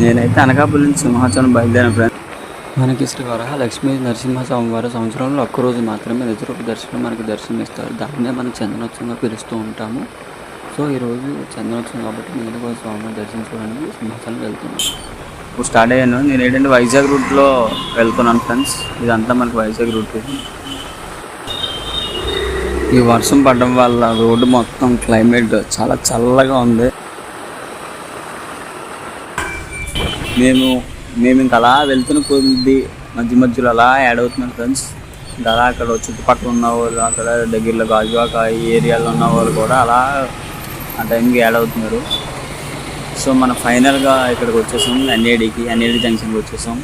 నేనైతే అనకాపల్లి నుంచి సింహాచలం బయలుదేరాను ఫ్రెండ్ మనకి శ్రీ వరహలక్ష్మి నరసింహ స్వామివారి సంవత్సరంలో ఒక్కరోజు మాత్రమే నిజరూప దర్శనం మనకి దర్శనం ఇస్తారు దాన్నే మనం చందనోత్సవంగా పిలుస్తూ ఉంటాము. సో ఈరోజు చందనోత్సవం కాబట్టి నేను కూడా స్వామివారిని దర్శించుకోవడానికి సింహాచలం వెళ్తున్నాను. ఇప్పుడు స్టార్ట్ అయ్యాను. నేను ఏంటంటే వైజాగ్ రూట్లో వెళ్తున్నాను ఫ్రెండ్స్ ఇదంతా మనకి వైజాగ్ రూట్ ఈ వర్షం పడడం వల్ల రోడ్డు మొత్తం క్లైమేట్ చాలా చల్లగా ఉంది. మేము మేము ఇంకా అలా వెళ్తున్న కొద్ది మధ్య మధ్యలో అలా యాడ్ అవుతున్నాం ఫ్రెండ్స్ ఇంకా అలా అక్కడ చుట్టుపక్కల ఉన్న వాళ్ళు అక్కడ దగ్గరలో గాజువాక ఈ ఏరియాలో ఉన్న వాళ్ళు కూడా అలా ఆ టైంకి యాడ్ అవుతున్నారు. సో మనం ఫైనల్గా ఇక్కడికి వచ్చేసాం ఎన్ఏడికి ఎన్ఏడి జంక్షన్కి వచ్చేసాం.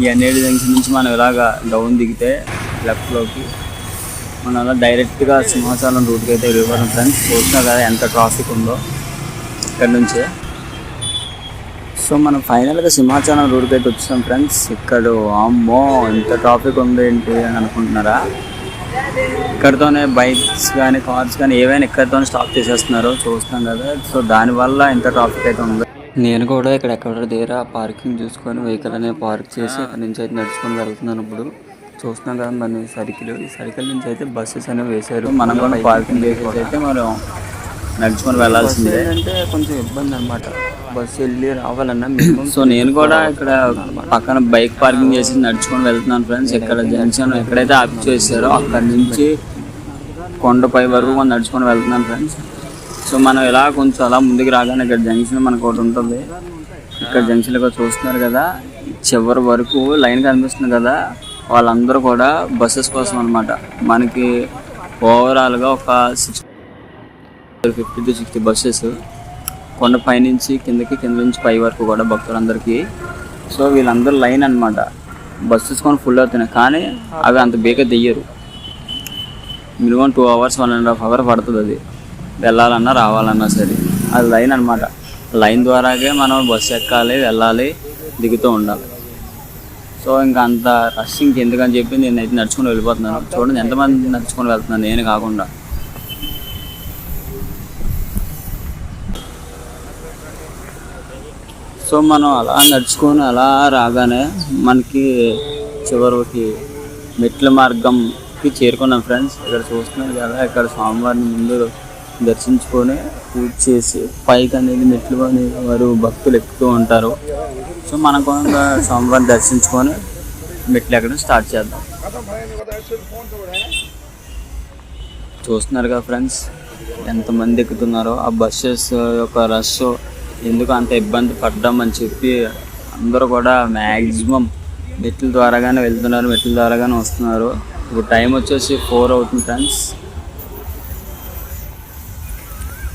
ఈ ఎన్ఏడి జంక్షన్ నుంచి మనం ఇలాగా డౌన్ దిగితే లెఫ్ట్లోకి మనం అలా డైరెక్ట్గా సింహాచలం రూట్కి అయితే వెళ్ళిపోతాం ఫ్రెండ్స్ చూసినా కదా ఎంత ట్రాఫిక్ ఉందో ఇక్కడ నుంచే. సో మనం ఫైనల్గా సింహాచలం రోడ్కి అయితే వచ్చాం ఫ్రెండ్స్ ఇక్కడ అమ్మో ఎంత ట్రాఫిక్ ఉంది ఏంటి అని అనుకుంటున్నారా? ఇక్కడతోనే బైక్స్ కానీ కార్స్ కానీ ఏవైనా ఇక్కడతోనే స్టాప్ చేసేస్తున్నారు. చూస్తున్నాం కదా. సో దానివల్ల ఇంత ట్రాఫిక్ అయితే ఉంది. నేను కూడా ఇక్కడ ఎక్కడ దగ్గర పార్కింగ్ చూసుకొని వెహికల్ అనేది పార్క్ చేసి అక్కడ నుంచి అయితే నడుచుకొని వెళ్తున్నాను ఇప్పుడు. చూస్తున్నాం కదా మన సర్కిల్. ఈ సర్కిల్ నుంచి అయితే బస్సెస్ అనేవి వేశారు. మనం కూడా పార్కింగ్ చేసేసి అయితే మనం నడుచుకొని వెళ్ళాల్సిందే. అంటే కొంచెం ఇబ్బంది అనమాట బస్సు వెళ్ళి రావాలన్నా సో నేను కూడా ఇక్కడ పక్కన బైక్ పార్కింగ్ చేసి నడుచుకొని వెళ్తున్నాను ఫ్రెండ్స్. ఇక్కడ జంక్షన్ ఎక్కడైతే ఆఫ్ చేశారో అక్కడ నుంచి కొండపై వరకు మనం నడుచుకొని వెళ్తున్నాను ఫ్రెండ్స్. సో మనం ఇలా కొంచెం అలా ముందుకు రాగానే ఇక్కడ జంక్షన్ మనకు ఒకటి ఉంటుంది. ఇక్కడ జంక్షన్లో చూస్తున్నారు కదా చివరి వరకు లైన్ కనిపిస్తుంది కదా. వాళ్ళందరూ కూడా బస్సెస్ కోసం అనమాట మనకి ఓవరాల్గా ఒక six fifty to sixty buses కొండ పైనుంచి కిందకి కింద నుంచి పై వరకు కూడా భక్తులందరికీ. సో వీళ్ళందరూ లైన్ అనమాట బస్సెస్ కొని ఫుల్ అవుతున్నాయి. కానీ అవి అంత బేగా దియ్యరు. Minimum two hours one and half hour పడుతుంది అది. వెళ్ళాలన్నా రావాలన్నా సరే. అది లైన్ అనమాట లైన్ ద్వారాగే మనం బస్సు ఎక్కాలి వెళ్ళాలి దిగుతూ ఉండాలి. సో ఇంకా అంత రష్ ఇంకెందుకని చెప్పి నేనైతే నడుచుకొని వెళ్ళిపోతున్నాను. చూడండి ఎంతమంది నడుచుకొని వెళ్తున్నాను నేను కాకుండా. సో మనం అలా నడుచుకొని అలా రాగానే మనకి చివరికి మెట్ల మార్గంకి చేరుకున్నాం ఫ్రెండ్స్. ఇక్కడ చూస్తున్నారు కదా ఇక్కడ స్వామివారిని ముందు దర్శించుకొని పూజ చేసి పైకి అనేది మెట్లు అనేది వారు భక్తులు ఎక్కుతూ ఉంటారు. సో మనం కూడా స్వామివారిని దర్శించుకొని మెట్లు ఎక్కడం స్టార్ట్ చేద్దాం. చూస్తున్నారు కదా ఫ్రెండ్స్ ఎంతమంది ఎక్కుతున్నారో ఆ బస్సెస్ యొక్క రష్ ఎందుకు అంత ఇబ్బంది పడ్డాం అని చెప్పి అందరూ కూడా మ్యాక్సిమం మెట్ల ద్వారాగానే వెళ్తున్నారు మెట్ల ద్వారాగానే వస్తున్నారు. ఇప్పుడు టైం వచ్చేసి ఫోర్ అవుతుంది ఫ్రెండ్స్.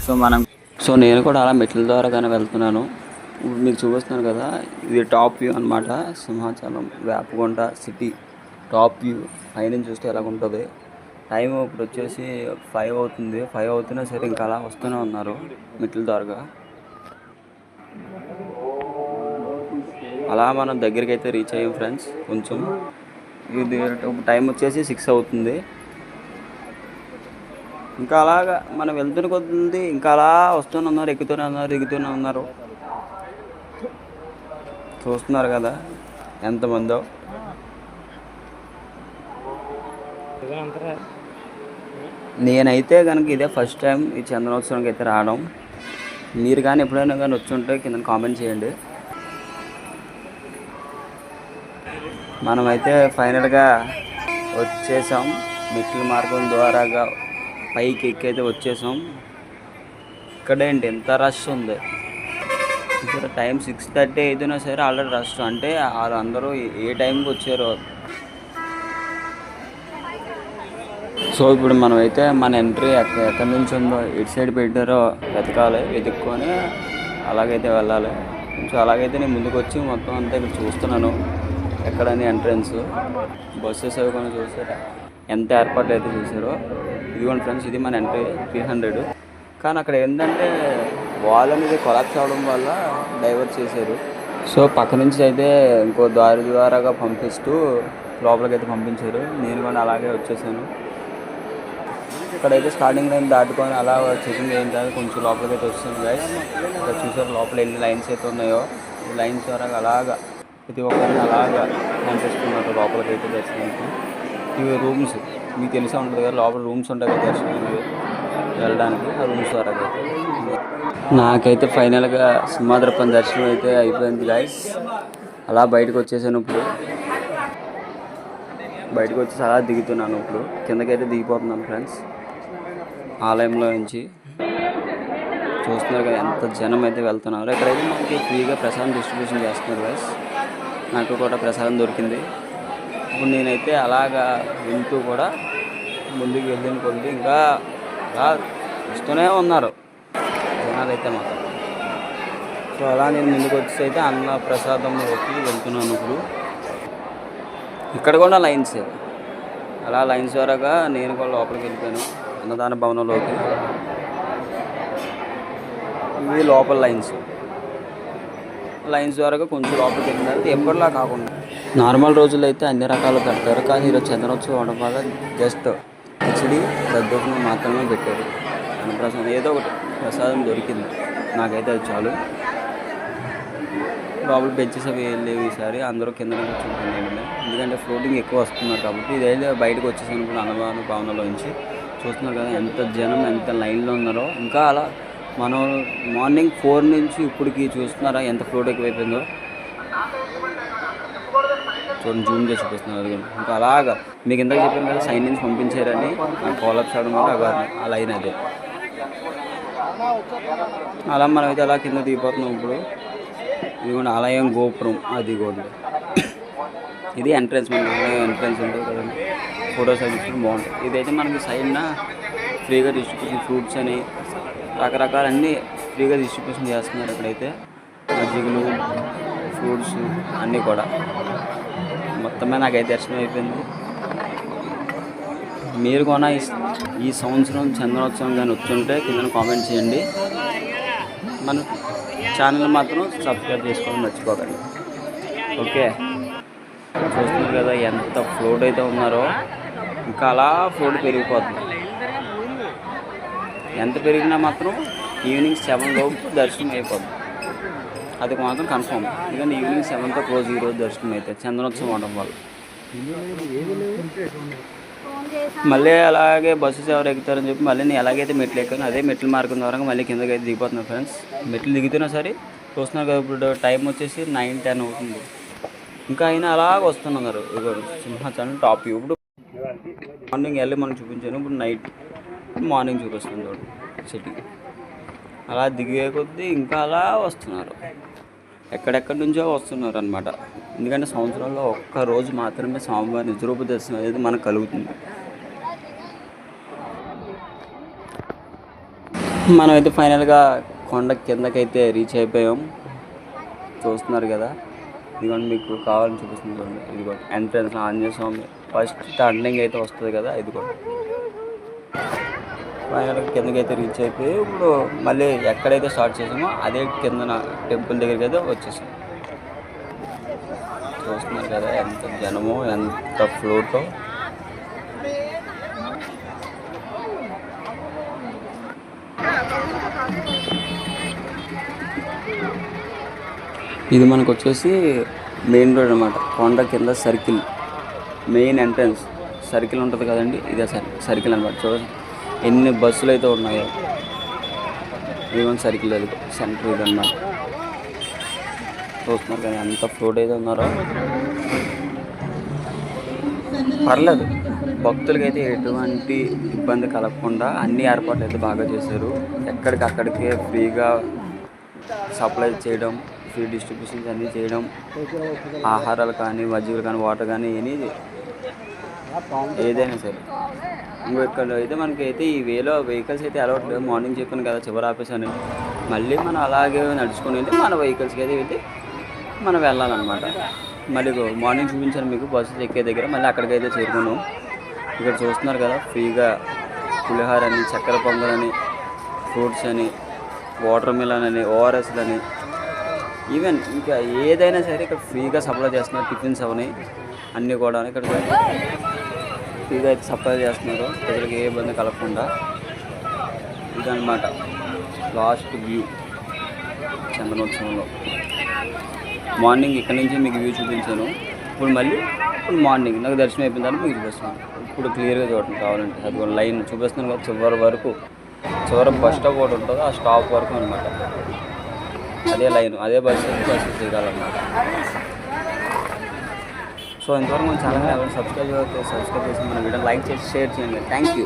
సో మనం సో నేను కూడా అలా మెట్ల ద్వారాగానే వెళ్తున్నాను. ఇప్పుడు మీకు చూపిస్తున్నాను కదా ఇది టాప్ వ్యూ అనమాట Simhachalam Vepakonda city top view. పైనుంచి చూస్తే ఎలా ఉంటుంది. టైం ఇప్పుడు వచ్చేసి ఫైవ్ అవుతుంది. ఫైవ్ అవుతున్నా సరే ఇంకా అలా వస్తూనే ఉన్నారు మెట్ల ద్వారాగా. అలా మనం దగ్గరికి అయితే రీచ్ అయ్యాం ఫ్రెండ్స్ కొంచెం. ఇది టైం వచ్చేసి సిక్స్ అవుతుంది. ఇంకా అలాగా మనం వెళ్తున్న కొద్ది ఇంకా అలా వస్తూనే ఉన్నారు ఎక్కుతూనే ఉన్నారు ఎగుతూనే ఉన్నారు. చూస్తున్నారు కదా ఎంతమందో. నేనైతే కనుక ఇదే ఫస్ట్ టైం ఈ చందనోత్సవంకి అయితే రావడం. మీరు కానీ ఎప్పుడైనా కానీ వచ్చి ఉంటే కింద కామెంట్ చేయండి. మనమైతే ఫైనల్గా వచ్చేసాం. మెట్ల మార్గం ద్వారాగా పైకి ఎక్కైతే వచ్చేసాం. ఇక్కడేంటి ఎంత రష్ ఉంది. ఇక్కడ టైం సిక్స్ థర్టీ అయితేనా సరే ఆల్రెడీ రష్. అంటే వాళ్ళందరూ ఏ టైంకి వచ్చారో. సో ఇప్పుడు మనం అయితే మన ఎంట్రీ ఎక్కడ ఎక్కడి నుంచి ఉందో ఎటు సైడ్ పెట్టారో వెతకాలి వెతుక్కొని అలాగైతే వెళ్ళాలి. కొంచెం అలాగైతే నేను ముందుకు వచ్చి మొత్తం అంతా ఇక్కడ చూస్తున్నాను. ఎక్కడని ఎంట్రన్స్ బస్సెస్ అవి కొన్ని చూసారా ఎంత ఏర్పాట్లు అయితే చూసారో ఇదిగోండి ఫ్రెండ్స్ ఇది మన ఎంట్రీ త్రీ హండ్రెడ్ కానీ అక్కడ ఏంటంటే వాల్ అనేది కొలాప్స్ అవడం వల్ల డైవర్ట్ చేశారు. సో పక్క నుంచి అయితే ఇంకో దారి ద్వారాగా పంపిస్తూ లోపలికి అయితే పంపించారు. నేను కూడా అలాగే వచ్చేసాను. ఇక్కడైతే స్టార్టింగ్ లైన్ దాటుకొని అలా చెకింగ్ అయిన తర్వాత కొంచెం లోపలికి అయితే వస్తుంది గాయస్ ఇక్కడ చూసారు లోపల ఎన్ని లైన్స్ అయితే ఉన్నాయో. లైన్స్ ద్వారా అలాగా ప్రతి ఒక్కరిని అలాగా పంపిస్తున్నారు లోపలికి అయితే దర్శనానికి. ఇవి రూమ్స్ మీకు తెలిసే ఉంటుంది కదా లోపల రూమ్స్ ఉంటాయి కదా దర్శనానికి వెళ్ళడానికి. ఆ రూమ్స్ వరకు అయితే. నాకైతే ఫైనల్గా సింహాద్రప్పని దర్శనం అయితే అయిపోయింది గాయస్ అలా బయటకు వచ్చేసాను ఇప్పుడు. బయటకు వచ్చేసి అలా దిగుతున్నాను ఇప్పుడు. కిందకైతే దిగిపోతున్నాను ఫ్రెండ్స్ ఆలయంలో నుంచి. చూస్తున్నారు కదా ఎంత జనం అయితే వెళ్తున్నారు. ఇక్కడైతే మనకి ఫ్రీగా ప్రసాదం డిస్ట్రిబ్యూషన్ చేస్తున్నారు గైస్ నాకు కూడా ప్రసాదం దొరికింది. ఇప్పుడు నేనైతే అలాగా వింటూ కూడా ముందుకు వెళ్ళిన కొద్ది ఇంకా అలా ఇస్తూనే ఉన్నారు. జనాలు అయితే మాత్రం. సో అలా నేను ముందుకు వచ్చి అయితే అన్న ప్రసాదంలోకి వెళ్తున్నాను ఇప్పుడు. ఇక్కడ కూడా లైన్స్. అలా లైన్స్ ద్వారాగా నేను కూడా లోపలికి వెళ్ళిపోయాను అన్నదాన భవనంలోకి. ఇవి లోపల లైన్స్. లైన్స్ ద్వారా కొంచెం లోపలికి వెళ్ళిన ఎప్పటిలా కాకుండా. నార్మల్ రోజుల్లో అయితే అన్ని రకాలు పెడతారు కానీ ఈరోజు చంద్రోత్సవం అవడం వల్ల జస్ట్ కిచిడి దద్దోజనం మాత్రమే పెట్టారు. అన్నప్రసాదం ఏదో ఒకటి ప్రసాదం దొరికింది. నాకైతే అది చాలు. లోపల బెంచెస్ అవి లేవు ఈసారి అందరూ కింద కూర్చుంటున్నాయి ఎందుకంటే ఫ్లోటింగ్ ఎక్కువ వస్తున్నారు కాబట్టి ఇదైతే బయటకు వచ్చేసాను కూడా అన్నదాన భావనలో నుంచి చూస్తున్నారు కదా ఎంత జనం ఎంత లైన్లో ఉన్నారో. ఇంకా అలా మనం మార్నింగ్ ఫోర్ నుంచి ఇప్పటికి చూస్తున్నారా? ఎంత ఫ్లోట్ ఎక్కువైపోయిందో చూడండి జూమ్ చేసి చూపిస్తున్నారు ఇంకా అలాగా. మీకు ఇందాక చెప్పాను కదా సైన్ నుంచి పంపించారని. కాలప్స్ అవడం వల్ల అలా ఆ లైన్ అదే. అలా మనం అయితే అలా కింద దిగిపోతున్నాం ఇప్పుడు. ఇదిగోండి ఆలయం గోపురం. అది కూడా ఇది ఎంట్రన్స్ మన ఆలయం ఎంట్రన్స్ ఉంటుంది కదండి. ఫొటోస్ అవి బాగుంటాయి బాగుంటుంది. ఇదైతే మనకి సైడ్న ఫ్రీగా డిస్ట్రిబ్యూషన్ ఫ్రూట్స్ అని రకరకాల అన్ని ఫ్రీగా డిస్ట్రిబ్యూషన్ చేస్తున్నారు ఇక్కడైతే. మజ్జిగలు ఫ్రూట్స్ అన్నీ కూడా. మొత్తమే నాకైతే దర్శనం అయిపోయింది మీరు కూడా ఈ ఈ సంవత్సరం చంద్రోత్సవం కానీ వచ్చుంటే కింద కామెంట్ చేయండి. మన ఛానల్ మాత్రం సబ్స్క్రైబ్ చేసుకోవడం మర్చిపోకండి. ఓకే? చూస్తున్నారు కదా ఎంత ఫ్లోట్ అయితే ఉన్నారో. ఇంకా అలా ఫ్లోట్ పెరిగిపోతుంది. ఎంత పెరిగినా మాత్రం ఈవినింగ్ సెవెన్ లోపు దర్శనం అయిపోద్ది. అది మాత్రం కన్ఫర్మ్. ఎందుకంటే ఈవినింగ్ సెవెన్తో క్లోజ్ ఈరోజు దర్శనం అయితే చంద్రోత్సవం అవడం వల్ల. మళ్ళీ అలాగే బస్సెస్ ఎవరు ఎక్కుతారని చెప్పి మళ్ళీ నేను ఎలాగైతే మెట్లు ఎక్కాను అదే మెట్ల మార్గం ద్వారా మళ్ళీ కిందకి అయితే దిగిపోతున్నాను ఫ్రెండ్స్ మెట్లు దిగుతున్నా సరే చూస్తున్నారు కదా ఇప్పుడు టైం వచ్చేసి నైన్ టెన్ అవుతుంది. ఇంకా అయినా అలాగ వస్తున్నారు. సింహాచలం టాప్ ఇప్పుడు మార్నింగ్ వెళ్ళి మనం చూపించాను. ఇప్పుడు నైట్ మార్నింగ్ చూపిస్తుంది సిటీ. అలా దిగే కొద్దీ ఇంకా అలా వస్తున్నారు. ఎక్కడెక్కడి నుంచో వస్తున్నారు అనమాట ఎందుకంటే సంవత్సరంలో ఒక్క రోజు మాత్రమే స్వామివారి నిజరూప దర్శనం అనేది మనకు కలుగుతుంది. మనమైతే ఫైనల్గా కొండ కిందకైతే రీచ్ అయిపోయాం. చూస్తున్నారు కదా. ఇదిగోండి మీకు కావాలని చూపిస్తుంది చూడండి. ఇదిగో entrance Anjaneya Swamy. First turning అయితే వస్తుంది కదా ఇదిగోండి. ఫైనల్ కిందకైతే రీచ్ అయిపోయి ఇప్పుడు మళ్ళీ ఎక్కడైతే స్టార్ట్ చేసామో అదే కింద టెంపుల్ దగ్గరికి అయితే వచ్చేసాం. చూస్తున్నారు కదా ఎంత జనము ఎంత ఫ్లూటో ఇది మనకు వచ్చేసి మెయిన్ రోడ్ అనమాట కొండ కింద సర్కిల్ మెయిన్ ఎంట్రన్స్ సర్కిల్ ఉంటుంది కదండి ఇదే సర్కిల్ అనమాట చూడండి ఎన్ని బస్సులు అయితే ఉన్నాయో ఈవెన్ సర్కిల్ సెంటర్ ఇది చూస్తున్నారు కానీ ఎంత ఫ్లోడ్ అయితే ఉన్నారో. పర్లేదు. భక్తులకైతే ఎటువంటి ఇబ్బంది కలగకుండా అన్ని ఏర్పాట్లు అయితే బాగా చేశారు. ఎక్కడికక్కడికే ఫ్రీగా సప్లై చేయడం ఫ్రీ డిస్ట్రిబ్యూషన్స్ అన్నీ చేయడం ఆహారాలు కానీ మజ్జిగలు కానీ వాటర్ కానీ ఏనీ ఏదైనా సరే. ఇక్కడ అయితే మనకైతే ఈ వేలో వెహికల్స్ అయితే అలవాటు లేవు మార్నింగ్ చెప్పాను కదా చివరి ఆఫీస్ అని. మళ్ళీ మనం అలాగే నడుచుకొని వెళ్ళి మన వెహికల్స్కి అయితే వెళ్ళి మనం వెళ్ళాలన్నమాట. మళ్ళీ మార్నింగ్ చూపించాను మీకు బస్సు ఎక్కే దగ్గర మళ్ళీ అక్కడికైతే చేరుకున్నాం. ఇక్కడ చూస్తున్నారు కదా ఫ్రీగా పులిహోర అని చక్కెర పొంగల్ అని ఫ్రూట్స్ అని వాటర్ మిలన్ అని ఓఆర్ఎస్లు అని. ఈవెన్ ఇంకా ఏదైనా సరే ఇక్కడ ఫ్రీగా సప్లై చేస్తున్నారు టిఫిన్స్ అవని అన్నీ కూడా ఇక్కడ. ఫ్రీగా అయితే సప్లై చేస్తున్నారు. ప్రజలకు ఏ ఇబ్బంది కలగకుండా ఇదనమాట లాస్ట్ వ్యూ చందనోత్సవంలో మార్నింగ్ ఇక్కడ నుంచి మీకు వ్యూ చూపించాను. ఇప్పుడు మళ్ళీ ఇప్పుడు మార్నింగ్ నాకు దర్శనం అయిపోయిన తర్వాత మీకు చూపిస్తాను. ఇప్పుడు క్లియర్గా చూడండి కావాలంటే. అది కూడా లైన్ చూపిస్తున్నాను కదా చివరి వరకు చివరి బస్ స్టాప్ ఒకటి ఉంటుంది ఆ స్టాప్ వరకు అనమాట అదే లైన్ అదే బస్సు బస్సు దిగాలన్నమాట సో ఇంతవరకు మన ఛానల్ ఎవరైనా సబ్స్క్రైబ్ చేస్తే సబ్స్క్రైబ్ చేసి మన వీడియో లైక్ చేసి షేర్ చేయండి. Thank you